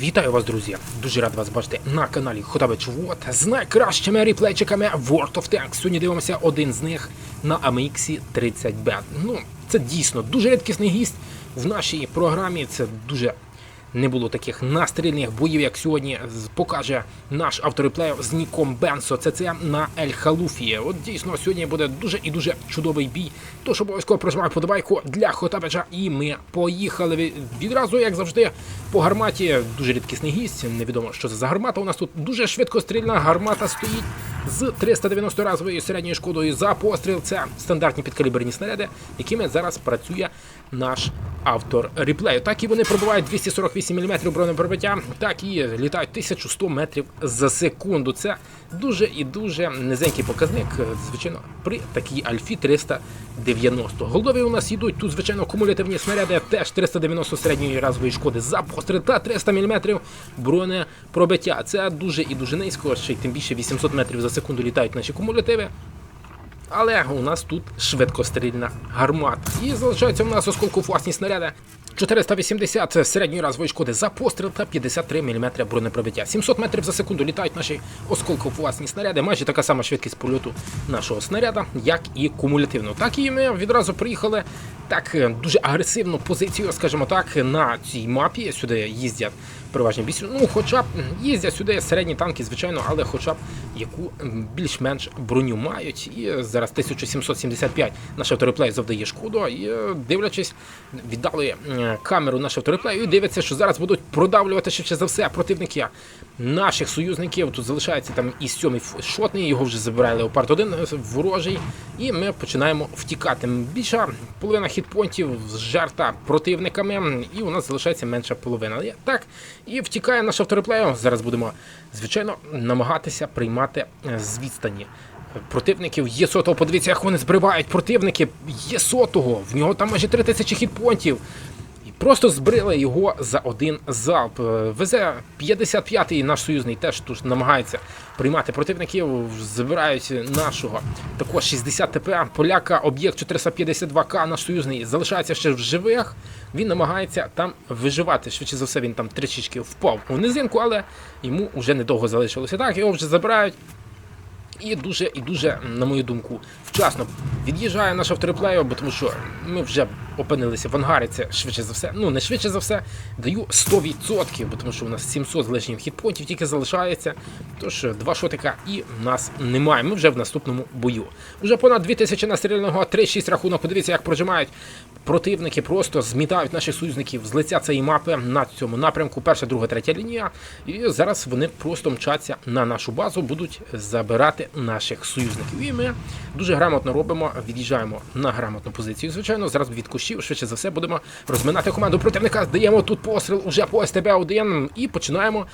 Вітаю вас, друзі! Дуже рад вас бачити на каналі Хотабич Вот з найкращими ріплейчиками World of Tanks. Сьогодні дивимося один з них на AMX 30B. Ну, це дійсно дуже рідкісний гість в нашій програмі. Це дуже не було таких настрільних боїв, як сьогодні покаже наш автореплеєр з Ніком Бенсо. Це це на Ель Халуфі. От дійсно сьогодні буде дуже і дуже чудовий бій. Тож обов'язково прожимаю подобайку для Хотабеджа. І ми поїхали відразу, як завжди, по гарматі. Дуже рідкісний гість. Невідомо, що це за гармата. У нас тут дуже швидкострільна гармата стоїть з 390 разовою середньою шкодою за постріл. Це стандартні підкаліберні снаряди, якими зараз працює наш автор реплею. Так і вони пробувають 248 мм бронепробиття, так і літають 1100 метрів за секунду. Це дуже і дуже низенький показник, звичайно, при такій Альфі 390. Голдові у нас йдуть тут, звичайно, кумулятивні снаряди, теж 390 середньої разової шкоди за постріл та 300 мм бронепробиття. Це дуже і дуже низько, ще й тим більше 800 метрів за секунду літають наші кумулятиви. Але у нас тут швидкострільна гармата. І залишаються у нас осколковласні снаряди. 480 середньої разової шкоди за постріл та 53 мм бронепробиття. 700 метрів за секунду літають наші осколковласні снаряди. Майже така сама швидкість польоту нашого снаряда, як і кумулятивно. Так і ми відразу приїхали так е, дуже агресивну позицію, скажімо так, на цій мапі. Сюди їздять переважні бійці. Ну, хоча б їздять сюди середні танки, звичайно, але хоча б яку більш-менш броню мають. І зараз 1775 наш автореплей завдає шкоду. І е, дивлячись, віддали е, камеру наш автореплею і дивиться, що зараз будуть продавлювати швидше за все противники наших союзників. Тут залишається там і сьомий шотний, його вже забирає Леопард 1 ворожий. І ми починаємо втікати. Більша половина хітпонтів зжерта противниками, і у нас залишається менша половина. Так, і втікає наш автореплею. Зараз будемо, звичайно, намагатися приймати е, з відстані. Противників є сотого, подивіться, як вони збривають противники є сотого. В нього там майже 3 тисячі хітпонтів. І просто збрили його за один залп. Е, Везе 55-й наш союзний теж тут намагається приймати противників. Забирають нашого також 60 ТП. Поляка, об'єкт 452К, наш союзний залишається ще в живих. Він намагається там виживати. Швидше за все, він там трішечки впав у низинку, але йому вже недовго залишилося. Так, його вже забирають. І дуже і дуже, на мою думку, вчасно від'їжджає наш автореплею, бо тому що ми вже опинилися в ангарі. Це швидше за все. Ну не швидше за все, даю 100%, бо тому що у нас 700 з лишнім хітпонтів тільки залишається. Тож два шотика і нас немає. Ми вже в наступному бою. Уже понад 2000 настріляного, 3-6 рахунок. Подивіться, як прожимають противники, просто змітають наших союзників з лиця цієї мапи на цьому напрямку. Перша, друга, третя лінія. І зараз вони просто мчаться на нашу базу, будуть забирати наших союзників. І ми дуже грамотно робимо, від'їжджаємо на грамотну позицію. Звичайно, зараз від кущів швидше за все будемо розминати команду противника. Даємо тут постріл уже по СТБ-1 і починаємо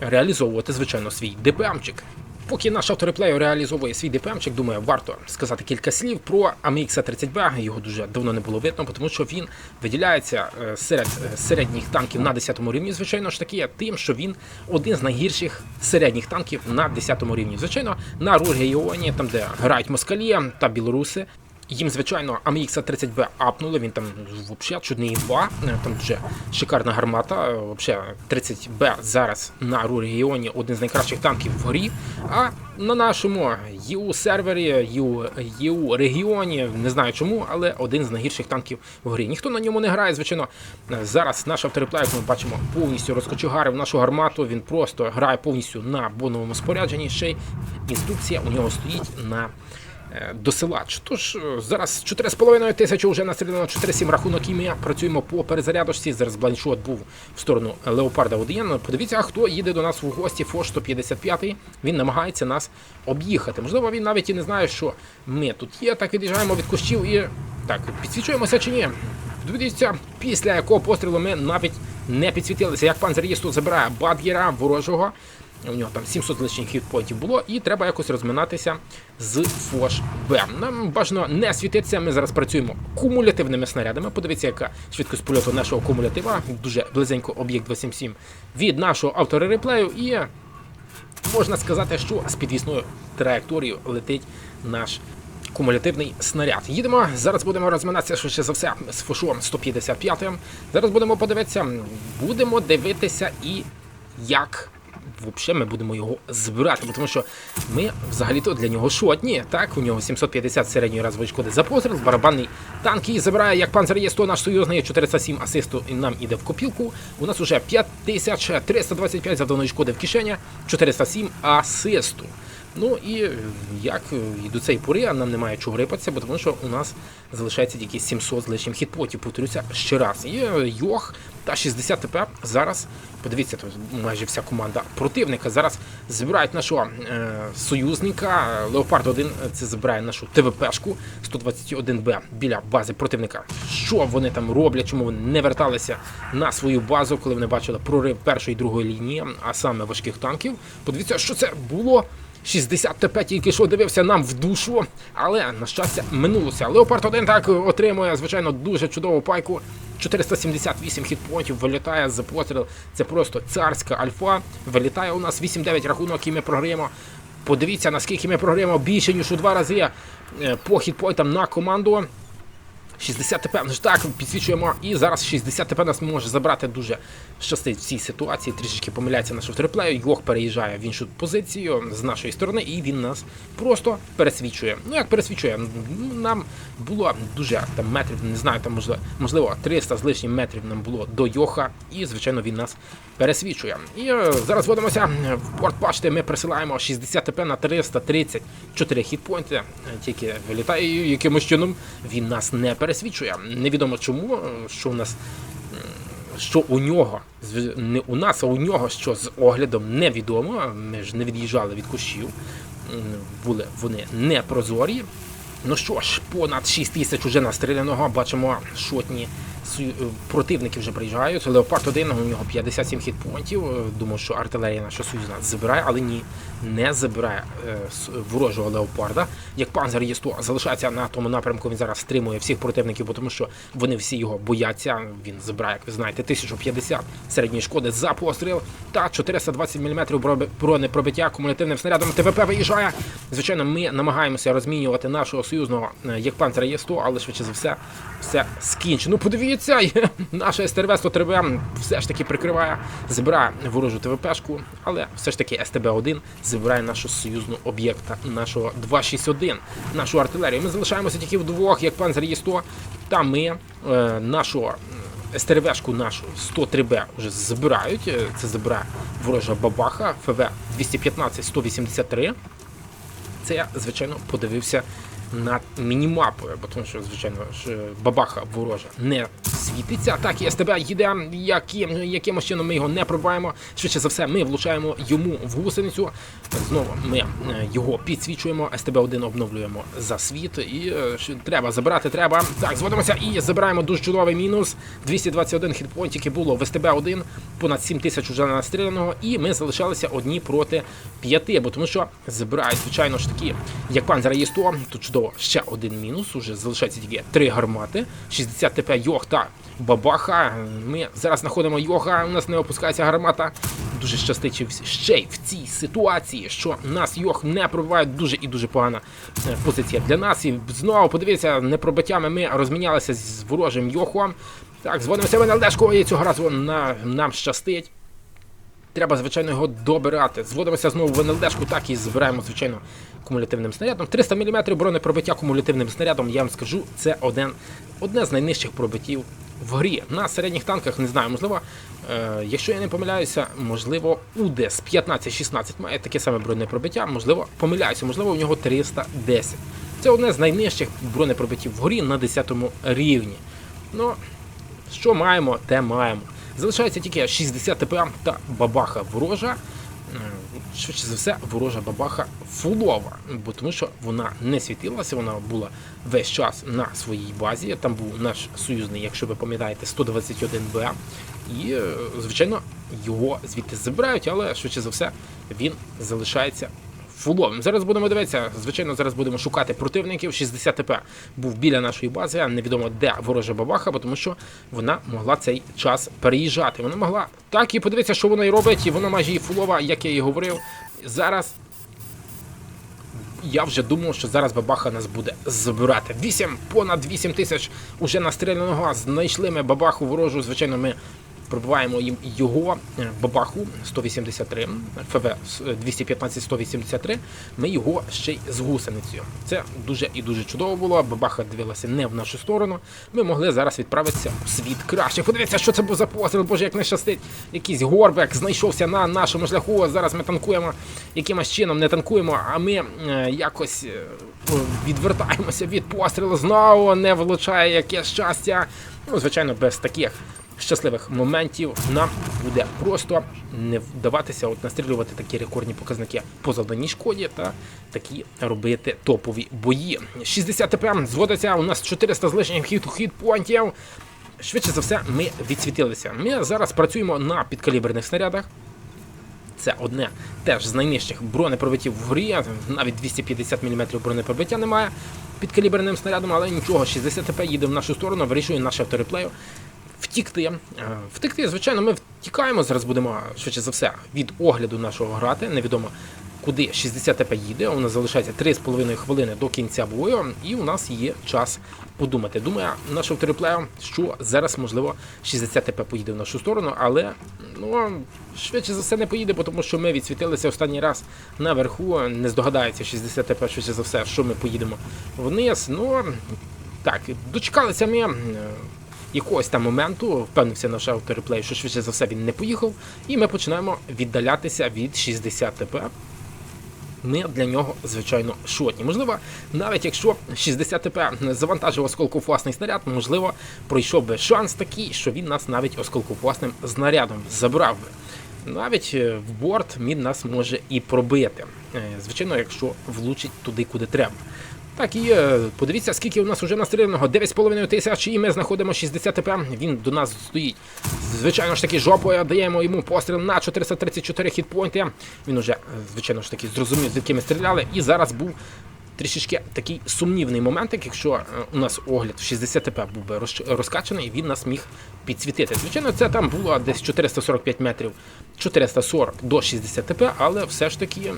реалізовувати, звичайно, свій ДПМчик. Поки наш автореплею реалізовує свій ДПМчик, думаю, варто сказати кілька слів про AMX 30B. Його дуже давно не було видно, тому що він виділяється е, серед е, середніх танків на 10 рівні. Звичайно ж таки, тим, що він один з найгірших середніх танків на 10 рівні. Звичайно, на регіоні, там де грають москалі та білоруси. Їм, звичайно, AMX 30B апнули, він там взагалі чудний 2, там дуже шикарна гармата. е, Взагалі 30B зараз на ру регіоні один з найкращих танків в горі. А на нашому ЄУ сервері, ЄУ, регіоні, не знаю чому, але один з найгірших танків в горі. Ніхто на ньому не грає, звичайно. Е, Зараз наш автореплей, як ми бачимо, повністю розкочегарив нашу гармату. Він просто грає повністю на боновому спорядженні. Ще й інструкція у нього стоїть на е, досилач. Тож е, зараз 4,5 тисячі вже настріляно 4,7 рахунок і ми працюємо по перезарядочці. Зараз бланшот був в сторону Леопарда 1. Подивіться, хто їде до нас в гості Фош 155. Він намагається нас об'їхати. Можливо, він навіть і не знає, що ми тут є. Так від'їжджаємо від кущів і так, підсвічуємося чи ні. Дивіться, після якого пострілу ми навіть не підсвітилися. Як пан тут забирає бадгера ворожого. У нього там 700 лишніх хітпоінтів було, і треба якось розминатися з Фош Б. Нам бажано не світитися. Ми зараз працюємо кумулятивними снарядами. Подивіться, яка швидкість польоту нашого кумулятива. Дуже близенько об'єкт 277 від нашого авторереплею. І можна сказати, що з підвісною траєкторією летить наш кумулятивний снаряд. Їдемо. Зараз будемо розминатися швидше за все з фошом 155. Зараз будемо подивитися, будемо дивитися і як взагалі ми будемо його збирати, тому що ми взагалі-то для нього шотні. Так, у нього 750 середньої разової шкоди за постріл, барабанний танк і забирає як панцер є 100 наш союзний 407 асисту і нам іде в копілку. У нас уже 5325 завданої шкоди в кишені, 407 асисту. Ну і як і до цієї пори нам немає чого рипатися, бо тому що у нас залишається тільки 700 з лишнім хітпотів. Повторюся ще раз. І е, Йох та 60 ТП зараз. Подивіться, тут майже вся команда противника зараз збирають нашого е, союзника. Леопард 1 це забирає нашу ТВПшку 121Б біля бази противника. Що вони там роблять? Чому вони не верталися на свою базу, коли вони бачили прорив першої і другої лінії, а саме важких танків? Подивіться, що це було. 60 ТП тільки що дивився нам в душу, але на щастя минулося. Леопард 1 так отримує, звичайно, дуже чудову пайку. 478 хітпоінтів вилітає за постріл. Це просто царська альфа. Вилітає у нас 8-9 рахунок, і ми програємо. Подивіться, наскільки ми програємо більше, ніж у два рази е, по хітпоінтам на команду. 60 ТП, ну ж так, підсвічуємо. І зараз 60 ТП нас може забрати дуже щастить в цій ситуації. Трішечки помиляється наш втриплею. Йох переїжджає в іншу позицію з нашої сторони, і він нас просто пересвічує. Ну як пересвічує? Нам було дуже там метрів, не знаю, там можливо, можливо 300 з лишнім метрів нам було до Йоха, і звичайно він нас пересвічує. І е, зараз вводимося в порт бачите, ми присилаємо 60 ТП на 334 хітпойнти. Тільки вилітає якимось чином він нас не пересвічує. Невідомо чому, е, що у нас що у нього не у нас, а у нього що з оглядом невідомо. Ми ж не від'їжджали від кущів, були вони не прозорі. Ну що ж, понад 6 тисяч уже настріляного, бачимо шотні противники вже приїжджають. Леопард 1, у нього 57 хітпонтів. Е, Думав, що артилерія наша союзна забирає, але ні, не забирає е, ворожого леопарда. Як панзер є 100 залишається на тому напрямку, він зараз стримує всіх противників, тому що вони всі його бояться. Він забирає, як ви знаєте, 1050 середньої шкоди за постріл та 420 мм бронепробиття кумулятивним снарядом. ТВП виїжджає. Звичайно, ми намагаємося розмінювати нашого союзного е, як панцера є 100 але швидше за все все скінчено. Ну, подивіться, наша СТРВ 103Б все ж таки прикриває, забирає ворожу ТВПшку, але все ж таки СТБ-1 забирає нашу союзну об'єкта, нашого 261, нашу артилерію. Ми залишаємося тільки вдвох, як панцер є 100 та ми е, нашого СТРВшку нашу 103Б вже забирають. Е, Це забирає ворожа бабаха ФВ 215-183. Це я, звичайно, подивився на мінімапою, бо тому що, звичайно, ж бабаха ворожа не світиться. Так, і СТБ їде, яким, якимось чином ми його не пробиваємо. Швидше за все, ми влучаємо йому в гусеницю. Знову ми е, його підсвічуємо, СТБ-1 обновлюємо за світ. І е, треба забирати, треба. Так, зводимося і забираємо дуже чудовий мінус. 221 хітпонтики було в СТБ-1, понад 7 тисяч уже настріляного, і ми залишалися одні проти п'яти, бо тому що забирають, звичайно ж таки, як пан 100, тут чудово ще один мінус. Уже залишається тільки три гармати, 60 ТП Йох та Бабаха. Ми зараз знаходимо Йога, у нас не опускається гармата. Дуже щастить ще й в цій ситуації, що нас Йох не пробиває дуже і дуже погана е, позиція для нас. І знову подивіться, непробиттями ми розмінялися з ворожим Йохом. Так, зводимося в НЛДшку, і цього разу на, нам щастить. Треба, звичайно, його добирати. Зводимося знову в НЛДшку, так і збираємо, звичайно, кумулятивним снарядом. 300 мм бронепробиття кумулятивним снарядом, я вам скажу, це один, одне з найнижчих пробиттів в грі. На середніх танках, не знаю, можливо, е, якщо я не помиляюся, можливо, УДЕС 15-16 має таке саме бронепробиття, можливо, помиляюся, можливо, у нього 310. Це одне з найнижчих бронепробиттів в грі на 10 рівні. Ну, що маємо, те маємо. Залишається тільки 60 ТП та бабаха ворожа. Е, Швидше за все, ворожа бабаха фулова, бо тому що вона не світилася, вона була весь час на своїй базі. Там був наш союзний, якщо ви пам'ятаєте, 121Б. І, е, звичайно, його звідти забирають, але швидше за все він залишається фуловим. Зараз будемо дивитися. Звичайно, зараз будемо шукати противників. 60 ТП був біля нашої бази. а Невідомо де ворожа бабаха, тому що вона могла цей час переїжджати. Вона могла так і подивитися, що вона і робить. І вона майже і фулова, як я і говорив. Зараз. Я вже думав, що зараз бабаха нас буде забирати. 8, понад 8 тисяч уже настріляного. Знайшли ми бабаху ворожу. Звичайно, ми Пробиваємо їм його е, бабаху 183, ФВ 215-183. Ми його ще й з гусеницею. Це дуже і дуже чудово було. Бабаха дивилася не в нашу сторону. Ми могли зараз відправитися у світ краще. Подивіться, що це був за постріл, боже, як не щастить. Якийсь горбек знайшовся на нашому шляху. Зараз ми танкуємо якимось чином, не танкуємо, а ми е, якось е, відвертаємося від пострілу. Знову не влучає яке щастя. Ну, звичайно, без таких щасливих моментів нам буде просто не вдаватися от настрілювати такі рекордні показники по завданій шкоді та такі робити топові бої. 60 ТП зводиться. У нас 400 з лишнім хіт хітпоінтів. Швидше за все, ми відсвітилися. Ми зараз працюємо на підкаліберних снарядах. Це одне теж з найнижчих бронепробиттів в грі. Навіть 250 мм бронепробиття немає під каліберним снарядом, але нічого, 60 ТП їде в нашу сторону, вирішує наш автореплею. Втікти. Е, Втекти, звичайно, ми втікаємо. Зараз будемо швидше за все від огляду нашого грати. Невідомо куди 60 ТП їде. У нас залишається 3,5 хвилини до кінця бою, і у нас є час подумати. Думаю, наш автореплею, що зараз, можливо, 60 ТП поїде в нашу сторону, але ну, швидше за все не поїде, тому що ми відсвітилися останній раз наверху. Не здогадається 60 ТП, швидше за все, що ми поїдемо вниз. Ну так, дочекалися ми. Якогось там моменту впевнився наш автореплей, що швидше за все він не поїхав, і ми починаємо віддалятися від 60 ТП. Ми для нього, звичайно, шотні. Можливо, навіть якщо 60 ТП завантажив осколкофуасний снаряд, можливо, пройшов би шанс такий, що він нас навіть осколкофуасним снарядом забрав би. Навіть е, в борт він нас може і пробити. Е, Звичайно, якщо влучить туди, куди треба. Так і е, подивіться, скільки у нас вже настріляного 9,5 тисяч, і ми знаходимо 60 ТП. Він до нас стоїть. Звичайно ж таки, жопою даємо йому постріл на 434 хітпойнти. Він уже, е, звичайно ж таки, зрозумів, звідки ми стріляли. І зараз був трішечки такий сумнівний момент, якщо е, у нас огляд в 60 ТП був би розкачаний, він нас міг підсвітити. Звичайно, це там було десь 445 метрів, 440 до 60 ТП, але все ж таки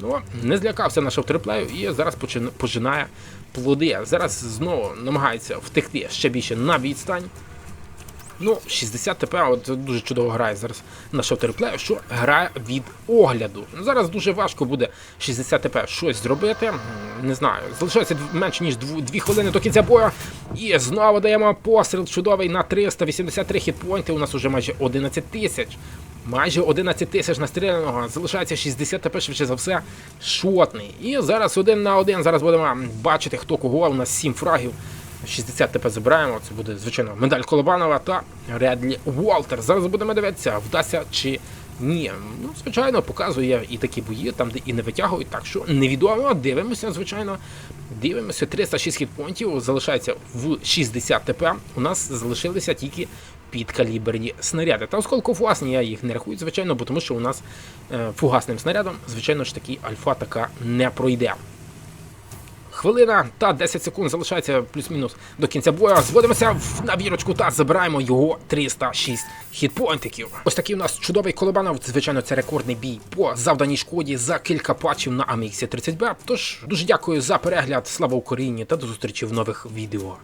ну, не злякався наш автореплею і зараз пожинає плоди. Зараз знову намагається втекти ще більше на відстань. Ну, 60 ТП, от дуже чудово грає зараз наш авториплею, що грає від огляду. Ну, Зараз дуже важко буде 60 ТП щось зробити. Не знаю, залишається менше ніж 2 хвилини до кінця бою. І знову даємо постріл чудовий на 383 хітпойнти. У нас уже майже 11 тисяч. Майже 11 тисяч настріляного. Залишається 60 ТП, швидше за все, шотний. І зараз один на один. Зараз будемо бачити, хто кого. У нас 7 фрагів. 60 ТП забираємо. Це буде, звичайно, медаль Колобанова та Редлі Уолтер. Зараз будемо дивитися, вдасться чи ні. Ну, звичайно, показує і такі бої, там, де і не витягують, так що невідомо. Дивимося, звичайно. Дивимося, 306 хітпонтів залишається в 60 ТП. У нас залишилися тільки підкаліберні снаряди. Та осколкофуасні я їх не рахую, звичайно, бо тому що у нас е, фугасним снарядом, звичайно ж таки, альфа така не пройде. Хвилина та 10 секунд залишається плюс-мінус до кінця бою. Зводимося в навірочку та забираємо його 306 хітпоінтиків. Ось такий у нас чудовий колобанов. Звичайно, це рекордний бій по завданій шкоді за кілька патчів на AMX 30B. Тож дуже дякую за перегляд. Слава Україні та до зустрічі в нових відео.